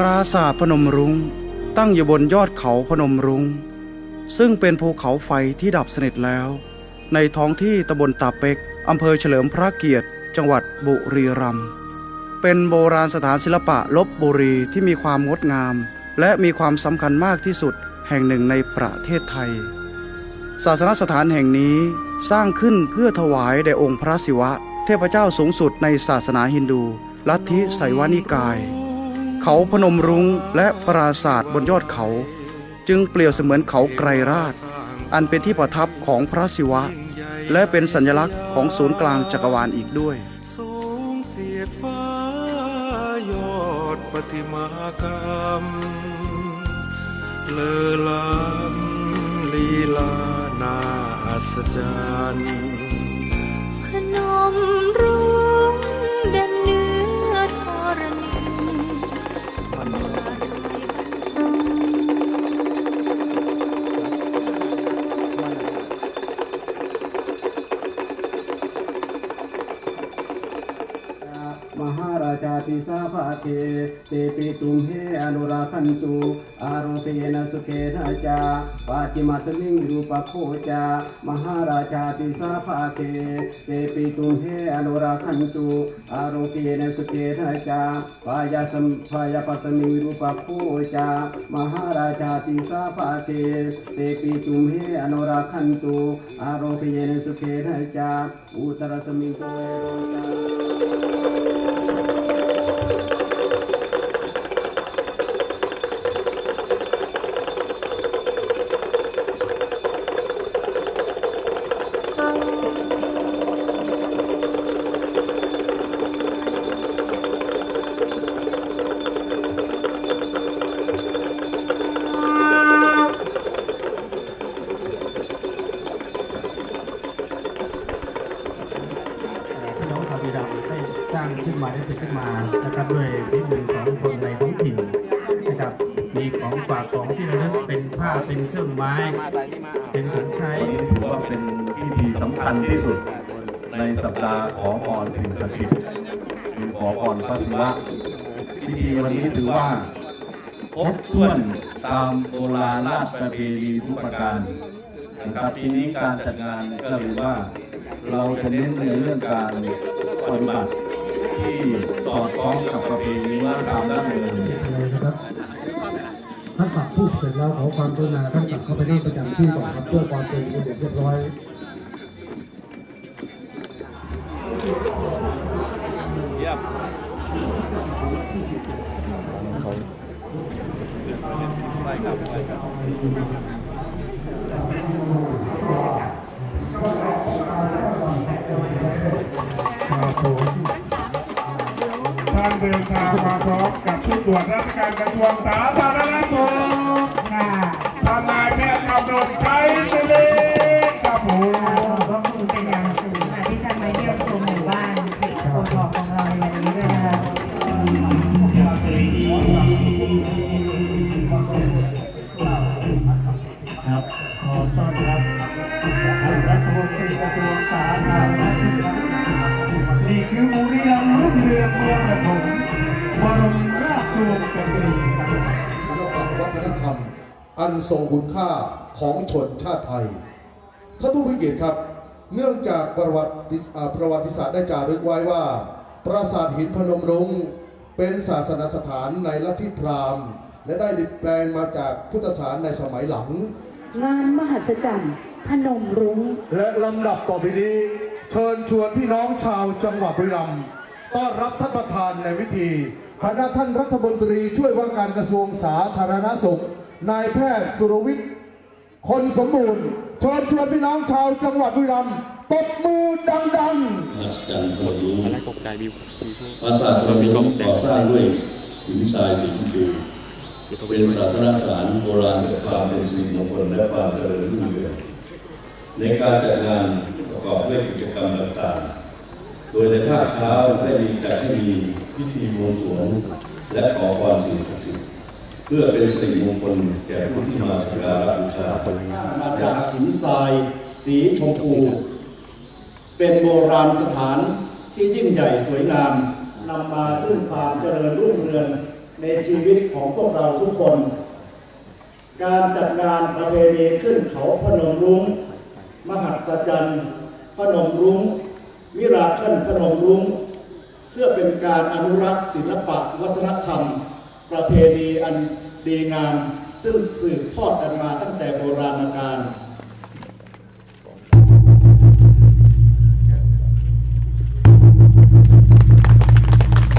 ปราสาทพนมรุง้งตั้งอยู่บนยอดเขาพนมรุง้ง ซึ่งเป็นภูเขาไฟที่ดับสนิทแล้ว ในท้องที่ตำบลตาเป็กอำเภอเฉลิมพระเกียรติ จังหวัดบุรีรัมย์เป็นโบราณสถานศิลปะลบบุรีที่มีความงดงาม และมีความสำคัญมากที่สุดแห่งหนึ่งในประเทศไทย ศาสนสถานแห่งนี้สร้างขึ้นเพื่อถวายแด่องค์พระศิวะ เทพเจ้าสูงสุดในศาสนาฮินดู ลัทธิไสวานิกาย เขาพนมรุ้งและปราศาสตร์บนยอดเขา จึงเปรียบเสมือนเขาไกรราช อันเป็นที่ประทับของพระศิวะ และเป็นสัญลักษณ์ของศูนย์กลางจักรวาลอีกด้วยสูงเสียดฟ้ายอดปฏิมากรรมเลอล้ำลีลานาอัศจรรย์พนมรุ้งเด่นเนื้ ติสาภาเกเตปิตุมเฮอนุราคันตุอารุเปน ของคนในท้องถิ่นนะครับ มีของฝากของที่ระลึกเป็นผ้าเป็นเครื่องไม้ เป็นของใช้ถือว่าเป็นพิธีสำคัญที่สุด ในสัปดาห์ขอพรสิ่งศักดิ์สิทธิ์คือขอพรพระศิวะพิธีวันนี้ถือว่าครบถ้วนตามโบราณราชประเพณีทุกประการนะครับปีนี้การจัดงานก็ถือว่า เราจะเน้นในเรื่องการปฏิบัติ ที่สอดคล้องกับประเพณีวัฒนธรรมดั้งเดิมเลยนะครับท่านปักทูบเสร็จแล้วขอความกรุณาท่านกลับเข้าไปนั่งประจำที่ก่อนครับเพื่อความเป็นระเบียบเรียบร้อยครับ เดินทางมาพร้อมกับผู้ตรวจราชการกระทรวงสาธารณสุขค่ะทนายแพทย์กำหนดใช้สิริครับผมขอบคุณเป็นอย่างสูงค่ะที่ท่านมาเยี่ยมชมหมู่บ้านเด็กโคทอของเราในวันนี้ด้วยนะคะครับขอต้อนรับท่านรัฐมนตรีกระทรวงสาธารณสุข ศ์จักรีครับศิลปะวัฒนธรรม อันทรงคุณค่าของชนชาติไทยท่านผู้พิเกียรติครับ เนื่องจากประวัติอ่าประวัติศาสตร์ได้จารึกไว้ว่า ปราสาทหินพนมรุ้งเป็นศาสนสถานในลัทธิพราหมณ์ และได้ดัดแปลงมาจากพุทธศาสนาในสมัยหลัง งานมหัศจรรย์พนมรุ้ง และลำดับต่อไปนี้ เชิญชวนพี่น้องชาวจังหวัดบุรีรัมย์ต้อนรับท่านประธานในวิธี คณะท่านรัฐมนตรีช่วยว่าการกระทรวงสาธารณสุข นายแพทย์สุรวิทย์ คนสมบูรณ์เชิญชวนพี่น้องชาวจังหวัดบุรีรัมย์ตบมือดังมหัศจรรย์พนมรุ้งปราสาทพนมรุ้งก่อสร้างด้วยหินทรายสีชมพูเป็นศาสนสถานโบราณสถานเป็นสิริมงคลและความเจริญรุ่งเรืองในการจัดงานประกอบด้วยกิจกรรมต่างๆ โดยในภาคเช้าได้มีจัดให้มี พิธีบวงสรวงและขอความสิ่งศักดิ์สิทธิ์เพื่อเป็นสิริมงคลแก่ผู้ที่มาสักการะบูชามาจากหินทราย สีชมพู เป็นโบราณสถานที่ยิ่งใหญ่สวยงามนำมาซึ่งความเจริญรุ่งเรืองในชีวิตของพวกเราทุกคน การจัดงานประเพณีขึ้นเขาพนมรุ้ง มหัศจรรย์พนมรุ้ง วิราเคิลพนมรุ้ง พื่อเป็นการอนุรักษ์ศิลปะวัฒนธรรม ประเพณีอันดีงาม ซึ่งสืบทอดกันมาตั้งแต่โบราณกาล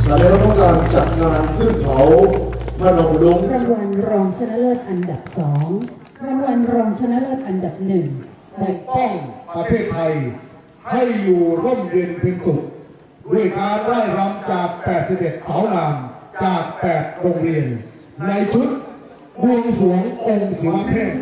สารต้องการจัดงานขึ้นเขาพนมรุ้งรางวัลรองชนะเลิศอันดับสองรางวัลรองชนะเลิศอันดับหนึ่งปกป้องประเทศไทยให้อยู่ร่มเย็นเป็นสุข ด้วยการได้รำจาก 81 สาวนามจาก 8 โรงเรียน ในชุดบวงสรวงองค์ศิวเทพ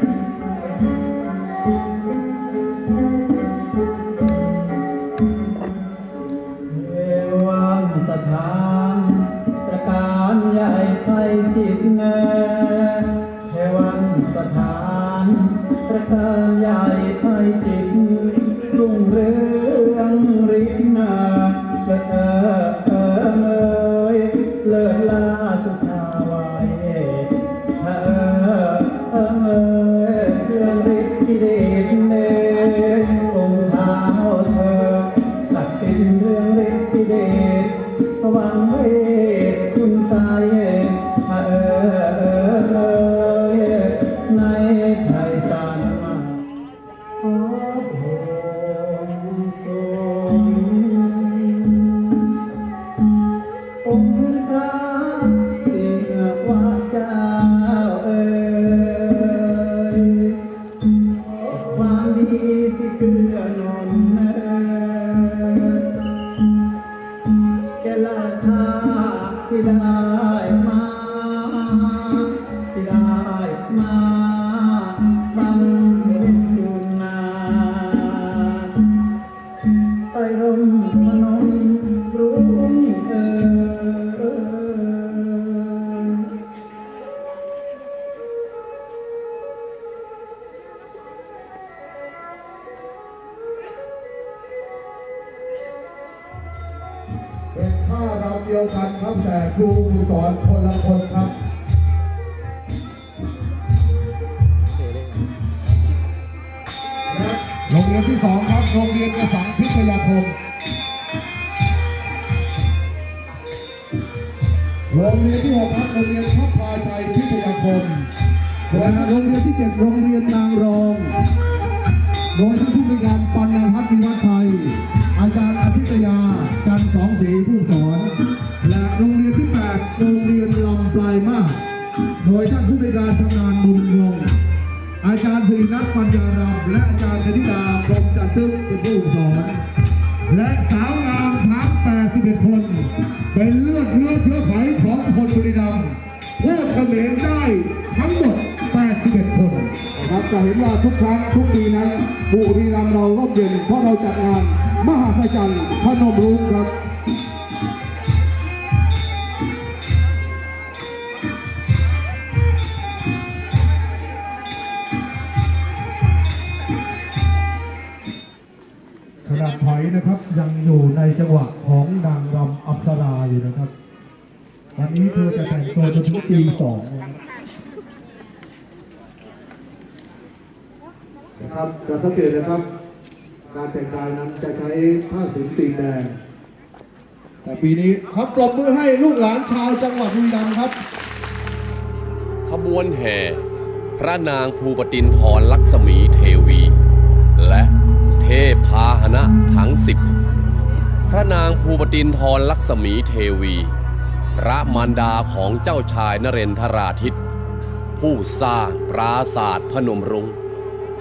โรงเรียนที่หกครับโรงเรียนพับพลาชัยพิทยาคมโรงเรียนที่เจ็ดโรงเรียนนางรอง โดยท่านผู้บริการปัญญพัฒน์วิวัฒน์ไทย อาจารย์อาทิตยาจันทร์สองศรีผู้สอน และโรงเรียนที่8โรงเรียนลำปลายมาก โดยท่านผู้บริการชำนาญบุญวงอาจารย์สิรินัทปัญญารำและอาจารย์กนิดาพรมจันทึกเป็นผู้สอนและสาวงามทั้ง81 คน เป็นเลือดเนื้อเชื้อไข คนบุรีรัมย์ผู้เฉลยได้ทั้งหมด 81 คนนะครับจะเห็นว่าทุกครั้งทุกปีนั้นบุรีรัมย์เราร่มเย็นเพราะเราจัดงานมหาสจรรย์พนมรุ้งครับ ตีสองนะครับจะสังเกตนะครับ การแต่งกายนั้นจะใช้ผ้าสีตีนแดง แต่ปีนี้ครับปรบมือให้ลูกหลานชาวจังหวัดบุรีรัมย์ครับ ขบวนแห่ พระนางภูปตินทรลักษมีเทวี และเทพพาหนะทั้งสิบพระนางภูปตินทรลักษมีเทวี พระมารดาของเจ้าชายนเรนทราทิต ผู้สร้างปราศาสตร์พนมรุง้ง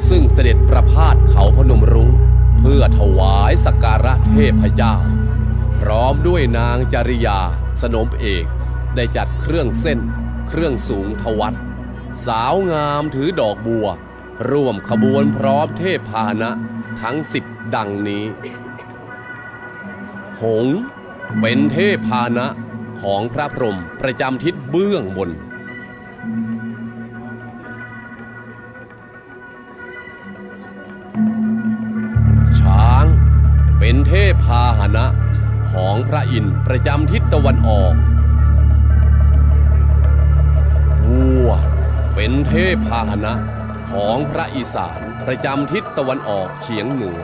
ซึ่งเสด็จประพาสเขาพนมรุง้งเพื่อถวายสักการะเทพเจ้า พร้อมด้วยนางจริยา สนมเอกได้จัดเครื่องเส้น เครื่องสูงทวัดสาวงามถือดอกบัว ร่วมขบวนพร้อมเทพพาหนะ ทั้งสิบดังนี้ หง เป็นเทพพาหนะ ของพระพรหมประจำทิศเบื้องบน ช้างเป็นเทพพาหนะของพระอินทร์ประจำทิศตะวันออกวัวเป็นเทพพาหนะของพระอีสานประจำทิศตะวันออกเฉียงเหนือ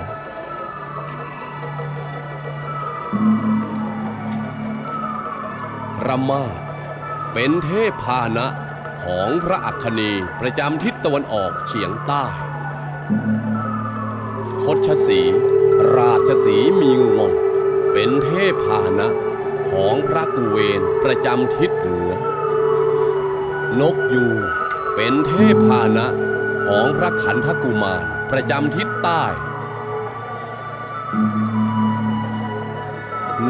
ระมาศเป็นเทพพานะของพระอัคคณีประจำทิศตะวันออกเฉียงใต้คดชสีราชสีมีงวง เป็นเทพพานะของพระกุเวนประจำทิศเหนือ นกยูงเป็นเทพพานะของพระขันธกุมารประจำทิศใต้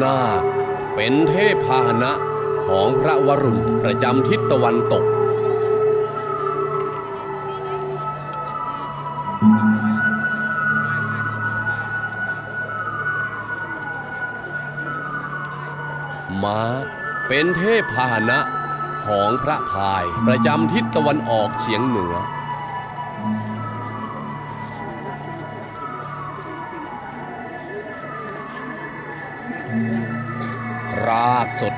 นาคเป็นเทพพานะ ของพระวรุณประจำทิศตะวันตก ม้าเป็นเทพพาหนะของพระพายประจำทิศตะวันออกเฉียงเหนือราชสด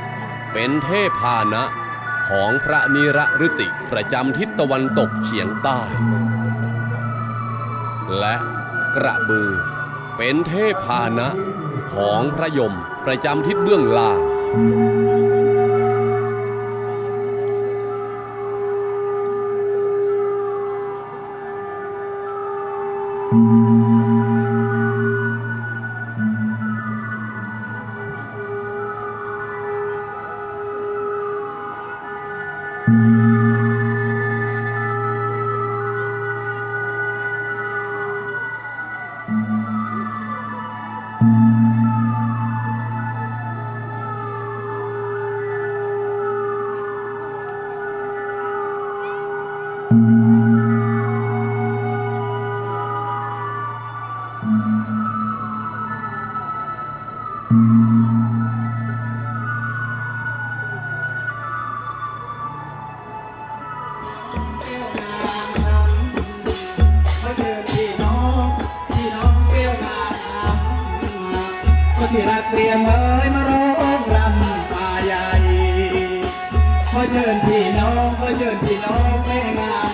เป็นเทพพานะของพระนิรฤติประจำทิศตะวันตกเฉียงใต้ และกระบือ เป็นเทพพานะของพระยมประจำทิศเบื้องล่าง เชิ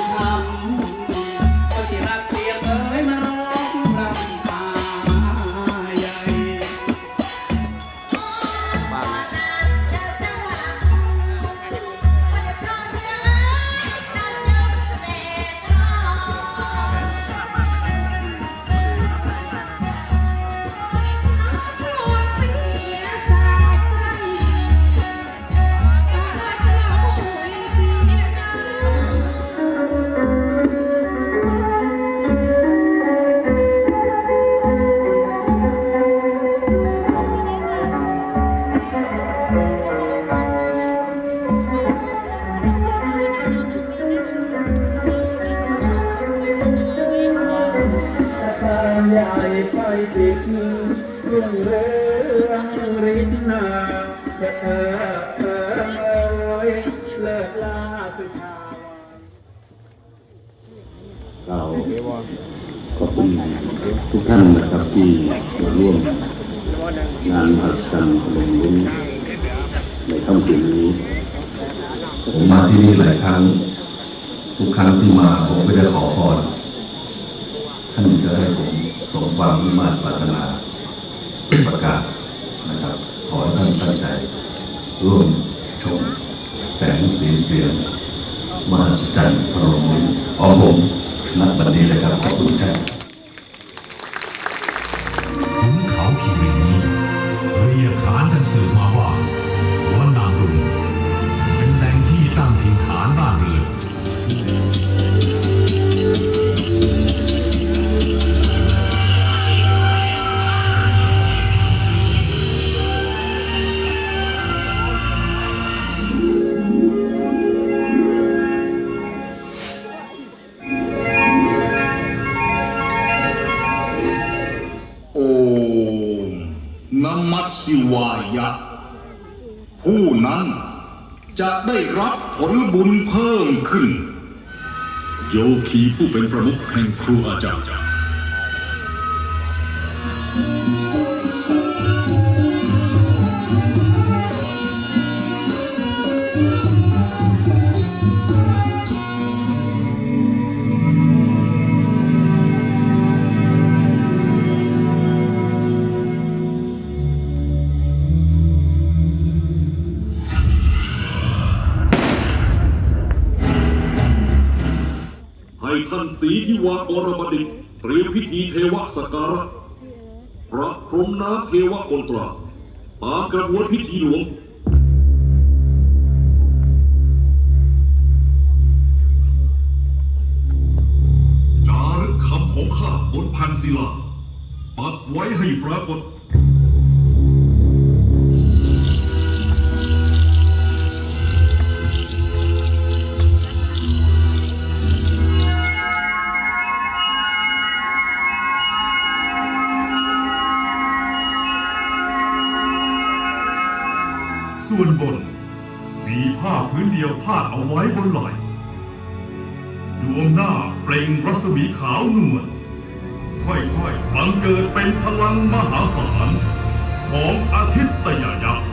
ผมมาที่นี่หลายครั้ง ทุกครั้งที่มาผมก็จะขอพรท่านจะให้ผมสมความมุ่งมั่นปรารถนาประกาศนะครับ ขอให้ท่านตั้งใจ ร่วมชมแสงสีเสียงมหัศจรรย์พระองค์ของผมณบัดนี้เลยครับ ขอบคุณครับ ผู้เป็นประมุขแห่งครูอาจารย์ วากรบดิตเตรียมพิธีเทวสกการะประพรมน้ำเทวมนตราตามกระบวนพิธีหลวงจารึกคำของข้าบนพันศิลาปักไว้ให้ปรากฏ ของอาทิตยยะ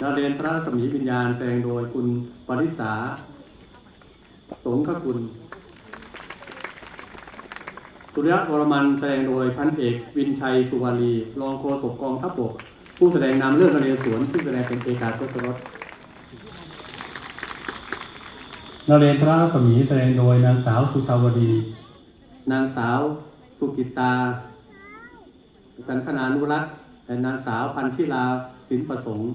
เราเรียนพระสมีวิญญาณแสดงโดยคุณปริษา สงขคุณสุริยะวรมันแสดงโดยพันเอกวินชัยสุวารีรองโฆษกกองทัพบกผู้แสดงนำเรื่องนเรศวรซึ่งแสดงเป็นเอกาทศรสนเรศพระสมีแสดงโดยนางสาวสุทาวดี นางสาวสุกิตา สันคนานุรักษ์และนางสาวพันธิลาสินประสงค์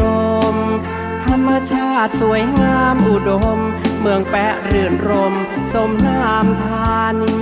รม ธรรมชาติสวยงามอุดม เมืองแปะเรือนรม สมนามธานี